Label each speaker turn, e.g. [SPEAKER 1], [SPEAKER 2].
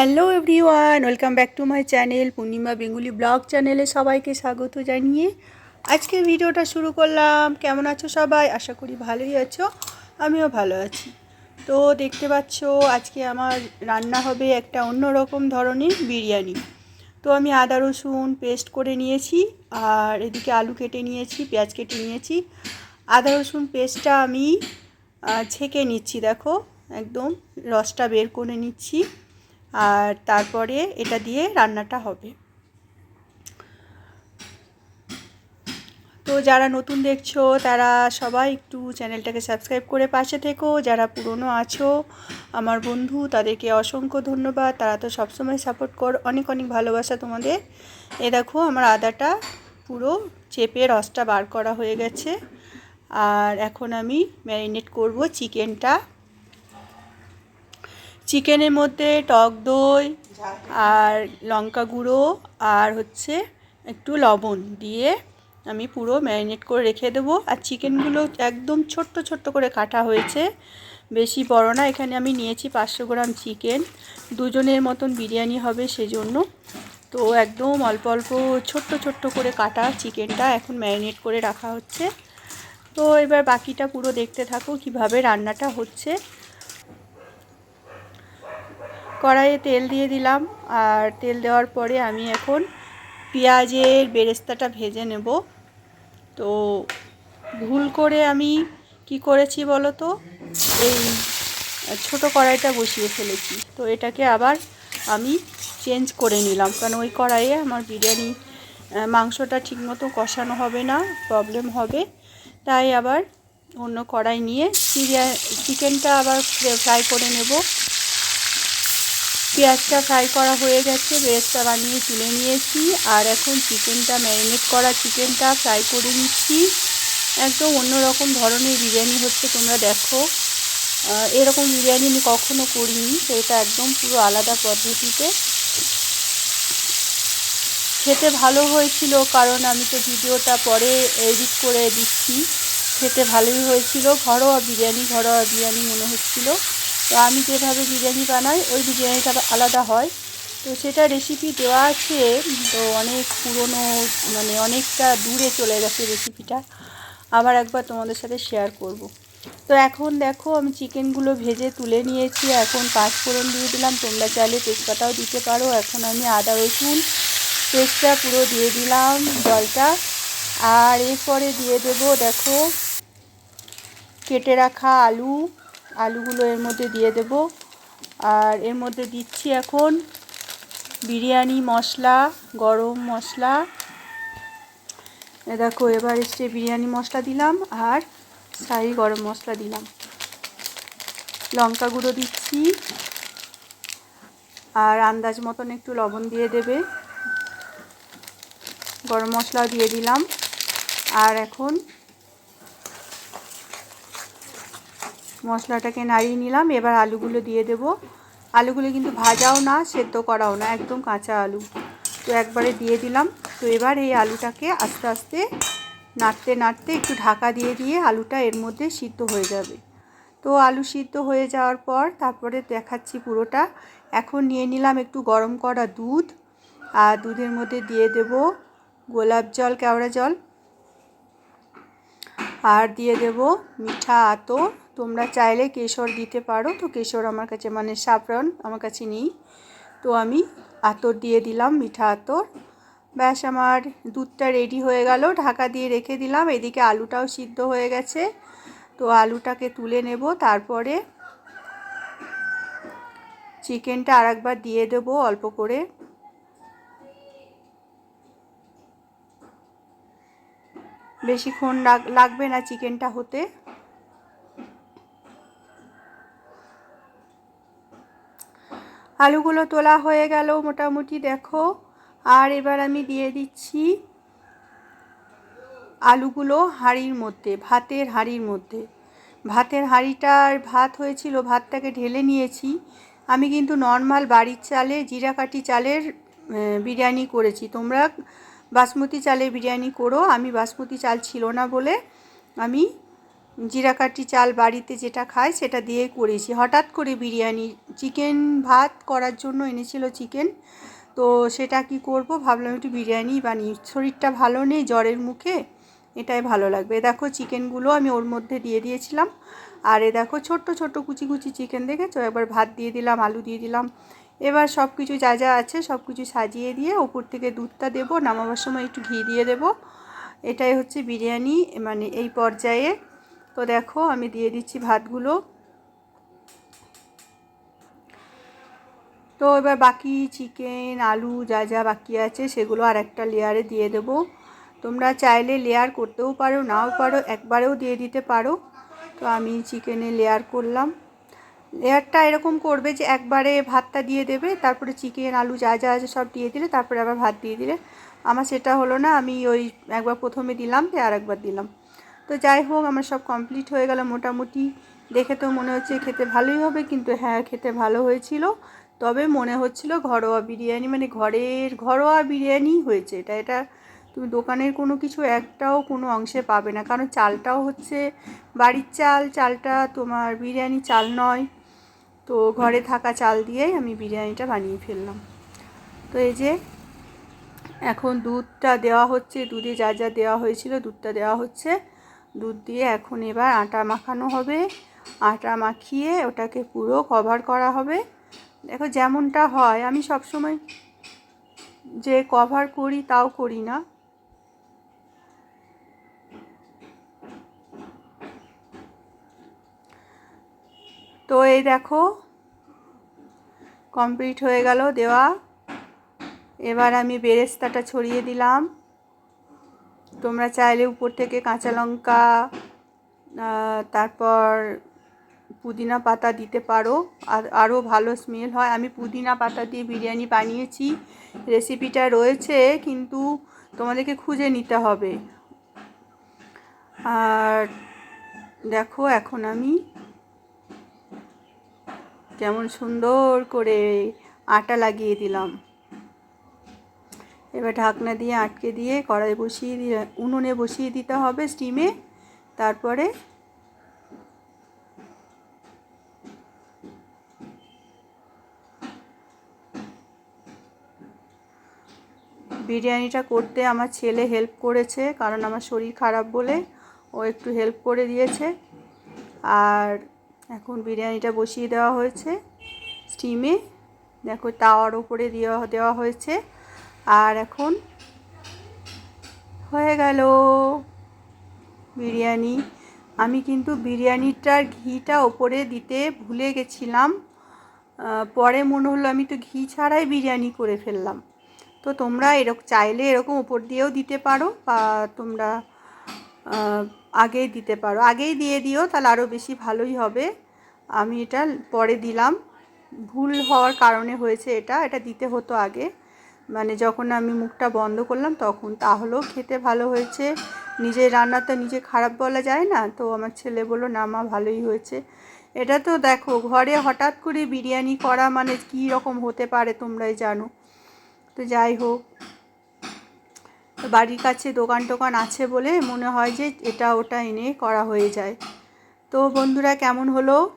[SPEAKER 1] Hello everyone welcome back to my channel Purnima Bengali blog চ্যানেলে সবাইকে স্বাগত জানিয়ে আজকে ভিডিওটা শুরু করলাম। কেমন আছো সবাই? আশা করি ভালোই আছো, আমিও ভালো আছি। তো দেখতে পাচ্ছ, আজকে আমার রান্না হবে একটা অন্যরকম ধরনের বিরিয়ানি। তো আমি আদা রসুন পেস্ট করে নিয়েছি, আর এদিকে আলু কেটে নিয়েছি, পেঁয়াজ কেটে নিয়েছি। আদা রসুন পেস্টটা আমি ছেঁকে নিচ্ছি, দেখো, একদম রসটা বের করে নিচ্ছি। আর তারপরে এটা দিয়ে রান্নাটা হবে। তো যারা নতুন দেখছ, তারা সবাই একটু চ্যানেলটাকে সাবস্ক্রাইব করে পাশে থেকো। যারা পুরনো আছো, আমার বন্ধু, তাদেরকে অসংখ্য ধন্যবাদ। তারা তো সবসময় সাপোর্ট কর, অনেক অনেক ভালোবাসা তোমাদের। এ দেখো, আমার আদাটা পুরো চেপে রসটা বার করা হয়ে গেছে। আর এখন আমি ম্যারিনেট করব চিকেনটা চিকেনের মধ্যে টক দই আর লঙ্কা গুঁড়ো আর হচ্ছে একটু লবণ দিয়ে আমি পুরো ম্যারিনেট করে রেখে দেবো। আর চিকেনগুলো একদম ছোট্ট ছোট্ট করে কাটা হয়েছে। বেশি বড় না, এখানে আমি নিয়েছি পাঁচশো গ্রাম চিকেন। দুজনের মতন বিরিয়ানি হবে সেজন্য। তো একদম অল্প অল্প ছোট্ট ছোট্ট করে কাটা চিকেনটা এখন ম্যারিনেট করে রাখা হচ্ছে। তো এবার বাকিটা পুরো দেখতে থাকো কীভাবে রান্নাটা হচ্ছে। কড়াইয়ে তেল দিয়ে দিলাম আর তেল দেওয়ার পরে আমি এখন পেঁয়াজের বেরেস্তাটা ভেজে নেব। তো ভুল করে আমি কি করেছি বলো তো? এই ছোট কড়াইটা বসিয়ে ফেলেছি। তো এটাকে আবার আমি চেঞ্জ করে নিলাম। কারণ ওই কড়াইয়ে আমার বিরিয়ানি মাংসটা ঠিকমতো কষানো হবে না প্রবলেম হবে। তাই আবার অন্য কড়াই নিয়ে চিকেনটা আবার ফ্রাই করে নেব। পেঁয়াজটা ফ্রাই করা হয়ে গেছে বেরেস্তা বানিয়ে তুলে নিয়েছি। আর এখন চিকেনটা ম্যারিনেট করা চিকেনটা ফ্রাই করে নিচ্ছি। একদম অন্যরকম ধরনের বিরিয়ানি হচ্ছে, তোমরা দেখো। এরকম বিরিয়ানি আমি কখনো করিনি তো এটা একদম পুরো আলাদা পদ্ধতিতে। খেতে ভালো হয়েছিল, কারণ আমি তো ভিডিওটা পরে এডিট করে দিচ্ছি। খেতে ভালোই হয়েছিল, ঘরোয়া বিরিয়ানি ঘরোয়া বিরিয়ানি মনে হচ্ছিল। তো আমি যেভাবে বিরিয়ানি বানাই, ওই বিরিয়ানিটা আলাদা হয়। তো সেটা রেসিপি দেওয়া আছে, তো অনেক পুরনো মানে অনেকটা দূরে চলে গেছে রেসিপিটা আবার একবার তোমাদের সাথে শেয়ার করব। তো এখন দেখো, আমি চিকেনগুলো ভেজে তুলে নিয়েছি। এখন পাঁচ ফোড়ন দিয়ে দিলাম। তোমরা চাইলে তেজপাতাও দিতে পারো। এখন আমি আদা, রসুন, পেস্টটা পুরো দিয়ে দিলাম, জলটা। আর এরপরে দিয়ে দেবো, দেখো, কেটে রাখা আলু। আলুগুলো এর মধ্যে দিয়ে দেব। আর এর মধ্যে দিচ্ছি এখন বিরিয়ানি মশলা, গরম মশলা। দেখো, এবার এসছে বিরিয়ানি মশলা দিলাম আর সাই গরম মশলা দিলাম। লঙ্কা গুঁড়ো দিচ্ছি। আর আন্দাজ মতন একটু লবণ দিয়ে দেবে। গরম মশলা দিয়ে দিলাম। আর এখন মশলাটাকে নাড়িয়ে নিলাম, এবার আলুগুলো দিয়ে দেব। আলুগুলো কিন্তু ভাজাও না, সেদ্ধ করাও না, একদম কাঁচা আলু। তো একবারে দিয়ে দিলাম। তো এবার এই আলুটাকে আস্তে আস্তে নাড়তে নাড়তে একটু ঢাকা দিয়ে দিয়ে আলুটা এর মধ্যে সিদ্ধ হয়ে যাবে। তো আলু সিদ্ধ হয়ে যাওয়ার পর তারপরে দেখাচ্ছি পুরোটা। এখন নিয়ে নিলাম একটু গরম করা দুধ। আর দুধের মধ্যে দিয়ে দেব গোলাপ জল, কেওড়া জল। আর দিয়ে দেব মিঠা আতর। তোমরা চাইলে কেশর দিতে পারো। তো কেশর আমার কাছে মানে সাফরন আমার কাছে নেই। তো আমি আতর দিয়ে দিলাম মিঠা আতর। ব্যাস, আমার দুধটা রেডি হয়ে গেল। ঢাকা দিয়ে রেখে দিলাম। এদিকে আলুটাও সিদ্ধ হয়ে গেছে। তো আলুটাকে তুলে নেব। তারপরে চিকেনটা আরেকবার দিয়ে দেবো অল্প করে। বেশিক্ষণ লাগ- লাগবে না চিকেনটা হতে। আলুগুলো তোলা হয়ে গেল মোটামুটি, দেখো। আর এবার আমি দিয়ে দিচ্ছি আলুগুলো হাঁড়ির মধ্যে, ভাতের হাঁড়ির মধ্যে। ভাতের হাঁড়িটার ভাত হয়েছিল, ভাতটাকে ঢেলে নিয়েছি। আমি কিন্তু নর্মাল বাড়ির চালে, জিরাকাঠি চালের বিরিয়ানি করেছি। তোমরা বাসমতি চালের বিরিয়ানি করো। আমি বাসমতি চাল ছিল না বলে আমি জিরাকাঠি চাল বাড়িতে যেটা খায় সেটা দিয়ে করেছি। হঠাৎ করে বিরিয়ানি, চিকেন ভাত করার জন্য এনেছিল চিকেন। তো সেটা কি করব? ভাবলাম একটু বিরিয়ানি বানিয়ে, শরীরটা ভালো নেই, জ্বরের মুখে, এটাই ভালো লাগবে। দেখো চিকেনগুলো আমি ওর মধ্যে দিয়ে দিয়েছিলাম। আর এ দেখো ছোট্ট ছোট্ট কুচি কুচি চিকেন দেখেছ? একবার ভাত দিয়ে দিলাম, আলু দিয়ে দিলাম। এবার সব কিছু যা যা আছে সব কিছু সাজিয়ে দিয়ে ওপর থেকে দুধটা দেবো, নামাবার সময় একটু ঘি দিয়ে দেবো। এটাই হচ্ছে বিরিয়ানি মানে এই পর্যায়ে। তো দেখো, আমি দিয়ে দিচ্ছি ভাতগুলো। তো এবার বাকি চিকেন, আলু যা যা বাকি আছে সেগুলো আর একটা লেয়ারে দিয়ে দেবো। তোমরা চাইলে লেয়ার করতেও পারো, নাও পারো, একবারেও দিয়ে দিতে পারো। তো আমি চিকেনে লেয়ার করলাম। লেয়ারটা এরকম করবে যে একবারে ভাতটা দিয়ে দেবে, তারপরে চিকেন, আলু যা যা আছে সব দিয়ে দিলে তারপরে আবার ভাত দিয়ে দিলে। আমার সেটা হলো না, আমি ওই একবার প্রথমে দিলাম দিয়ে আর একবার দিলাম। তো যাই হোক, আমার সব কমপ্লিট হয়ে গেল মোটামুটি। দেখে তো মনে হচ্ছে খেতে ভালোই হবে, কিন্তু হ্যাঁ খেতে ভালো হয়েছিল। তবে মনে হচ্ছিল ঘরোয়া বিরিয়ানি মানে ঘরের ঘরোয়া বিরিয়ানি হয়েছে। এটা এটা তুমি দোকানের কোনো কিছু একটাও কোনো অংশে পাবে না। কারণ চালটাও হচ্ছে বাড়ির চাল, চালটা তোমার বিরিয়ানি চাল নয়। তো ঘরে থাকা চাল দিয়েই আমি বিরিয়ানিটা বানিয়ে ফেললাম। তো এই যে এখন দুধটা দেওয়া হচ্ছে, দুধে যা যা দেওয়া হয়েছিল দুধটা দেওয়া হচ্ছে। দুধ দিয়ে এখন এবার আটা মাখানো হবে। আটা মাখিয়ে ওটাকে পুরো কভার করা হবে। দেখো যেমনটা হয়, আমি সবসময় যে কভার করি তাও করি না। তো এই দেখো কমপ্লিট হয়ে গেল দেওয়া। এবার আমি বেরেস্তাটা ছড়িয়ে দিলাম। তোমরা চাইলে উপর থেকে কাঁচা লঙ্কা তারপর পুদিনা পাতা দিতে পারো। আর আরও ভালো স্মেল হয়। আমি পুদিনা পাতা দিয়ে বিরিয়ানি বানিয়েছি। রেসিপিটা রয়েছে, কিন্তু তোমাদেরকে খুঁজে নিতে হবে। আর দেখো, এখন আমি কেমন সুন্দর করে আটা লাগিয়ে দিলাম। এবার ঢাকনা দিয়ে আটকে দিয়ে কড়াই বসিয়ে দিয়ে, উনুনে বসিয়ে দিতে হবে স্টিমে তারপরে বিরিয়ানিটা করতে আমার ছেলে হেল্প করেছে, কারণ আমার শরীর খারাপ বলে ও একটু হেল্প করে দিয়েছে। আর এখন বিরিয়ানিটা বসিয়ে দেওয়া হয়েছে স্টিমে। দেখো তাওয়ার ওপরে দেওয়া দেওয়া হয়েছে। আর এখন হয়ে গেল বিরিয়ানি। আমি কিন্তু বিরিয়ানিটার ঘিটা ওপরে দিতে ভুলে গেছিলাম। পরে মনে হলো আমি তো ঘি ছাড়াই বিরিয়ানি করে ফেললাম। তো তোমরা এরকম চাইলে এরকম উপর দিয়েও দিতে পারো বা তোমরা আগেই দিতে পারো। আগেই দিয়ে দিও, তাহলে আরও বেশি ভালোই হবে। আমি এটা পরে দিলাম। ভুল হওয়ার কারণে হয়েছে এটা এটা দিতে হতো আগে। মানে যখন আমি মুখটা বন্ধ করলাম তখন, তাহলেও খেতে ভালো হয়েছে। নিজের রান্না তো নিজে খারাপ বলা যায় না, তো আমার ছেলে বলল, না মা, ভালোই হয়েছে। এটা তো দেখো, ঘরে হঠাৎ করে বিরিয়ানি করা মানে কী রকম হতে পারে তোমরাই জানো। তো যাই হোক। বাড়ির কাছে দোকান টোকান আছে বলে মনে হয় যে এটা ওটা এনে করা হয়ে যায়। তো বন্ধুরা, কেমন হলো?